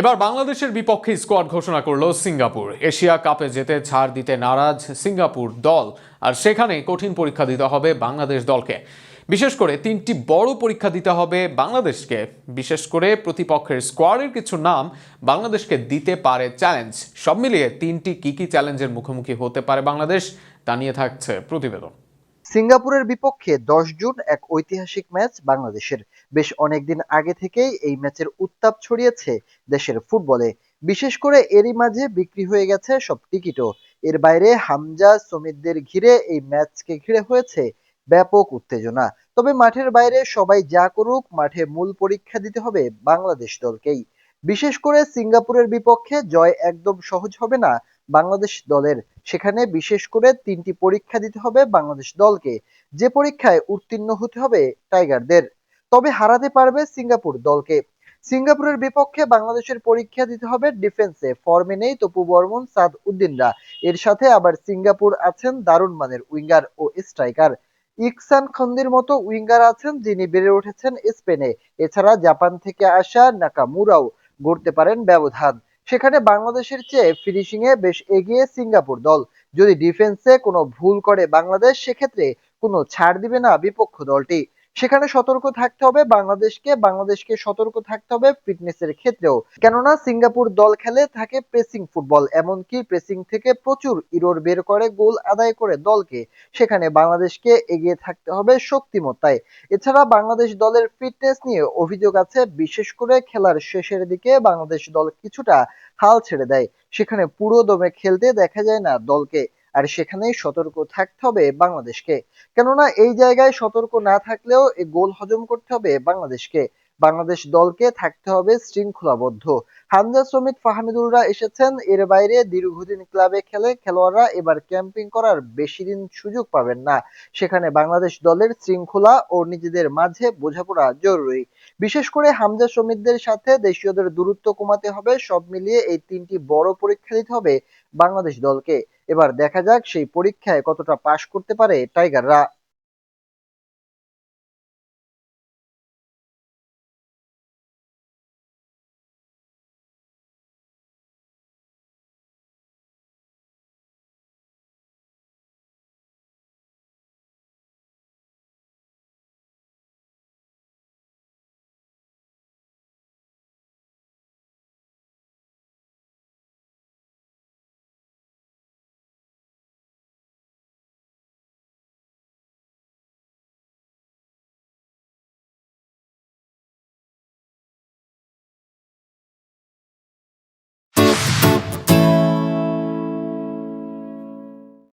এবার বাংলাদেশের বিপক্ষে স্কোয়াড ঘোষণা করল সিঙ্গাপুর। এশিয়া কাপে যেতে ছাড় দিতে নারাজ সিঙ্গাপুর দল, আর সেখানে কঠিন পরীক্ষা দিতে হবে বাংলাদেশ দলকে। বিশেষ করে তিনটি বড় পরীক্ষা দিতে হবে বাংলাদেশকে। বিশেষ করে প্রতিপক্ষের স্কোয়াডের কিছু নাম বাংলাদেশকে দিতে পারে চ্যালেঞ্জ। সব মিলিয়ে তিনটি কি কি চ্যালেঞ্জের মুখোমুখি হতে পারে বাংলাদেশ, তা নিয়ে থাকছে প্রতিবেদন। সিঙ্গাপুরের বিপক্ষে দশ জুন এক ঐতিহাসিক ম্যাচ বাংলাদেশের। বেশ অনেকদিন আগে থেকেই এই ম্যাচের উত্তাপ ছড়িয়েছে দেশের ফুটবলে। বিশেষ করে এরই মাঝে বিক্রি হয়ে গেছে সব টিকিটও। এর বাইরে হামজা সমিতদের ঘিরে এই ম্যাচকে ঘিরে হয়েছে ব্যাপক উত্তেজনা। তবে মাঠের বাইরে সবাই যা করুক, মাঠে মূল পরীক্ষা দিতে হবে বাংলাদেশ দলকেই। বিশেষ করে সিঙ্গাপুরের বিপক্ষে জয় একদম সহজ হবে না বাংলাদেশ দলের। সেখানে বিশেষ করে তিনটি পরীক্ষা দিতে হবে বাংলাদেশ দলকে। যে পরীক্ষায় উত্তীর্ণ হতে হবে টাইগারদের। তবে হারাতে পারবে সিঙ্গাপুর দলকে। সিঙ্গাপুরের বিপক্ষে বাংলাদেশের পরীক্ষা দিতে হবে ডিফেন্সে। ফর্মে নেই তপু বর্মন, সাদ উদ্দিনরা। এর সাথে আবার সিঙ্গাপুর আছেন দারুণ মানের উইঙ্গার ও স্ট্রাইকার। ইকসান খন্দির মতো উইঙ্গার আছেন যিনি বেড়ে উঠেছেন স্পেনে। এছাড়া জাপান থেকে আসা নাকামুরাও গড়তে পারেন ব্যবধান। সেখানে বাংলাদেশের চেয়ে ফিনিশিং এ বেশ এগিয়ে সিঙ্গাপুর দল। যদি ডিফেন্সে কোনো ভুল করে বাংলাদেশ, সেক্ষেত্রে কোনো ছাড় দিবে না বিপক্ষ দলটি। সেখানে সতর্ক থাকতে হবে বাংলাদেশকে বাংলাদেশকে সতর্ক থাকতে হবে ফিটনেসের ক্ষেত্রেও। কেননা সিঙ্গাপুর দল খেলে থাকে প্রেসিং ফুটবল এমনকি প্রেসিং থেকে প্রচুর ইরোর বের করে গোল আদায় করে দলকে। সেখানে বাংলাদেশকে এগিয়ে থাকতে হবে শক্তিমত্তায়। এছাড়া বাংলাদেশ দলের ফিটনেস নিয়ে অভিযোগ আছে, বিশেষ করে খেলার শেষের দিকে বাংলাদেশ দল কিছুটা হাল ছেড়ে দেয়। সেখানে পুরো দমে খেলতে দেখা যায় না দলকে। আর সেখানেই সতর্ক থাকতে হবে বাংলাদেশকে। কেননা এই জায়গায় সতর্ক না থাকলেও গোল হজম করতে হবে বাংলাদেশকে। বাংলাদেশ দলকে থাকতে হবে শৃঙ্খলাবদ্ধ। হামজা শ্রমিক ফাহমিদুলরা এসেছেন, এর বাইরে দীর্ঘদিন ক্লাবে খেলে খেলোয়াড়রা এবার ক্যাম্পিং করার বেশি দিন সুযোগ পাবেন না। সেখানে বাংলাদেশ দলের শৃঙ্খলা ও নিজেদের মাঝে বোঝাপড়া জরুরি। বিশেষ করে হামজা শ্রমিকদের সাথে দেশীয়দের দূরত্ব কমাতে হবে। সব মিলিয়ে এই তিনটি বড় পরীক্ষা দিতে হবে বাংলাদেশ দলকে। এবার দেখা যাক সেই পরীক্ষায় কতটা পাশ করতে পারে টাইগাররা।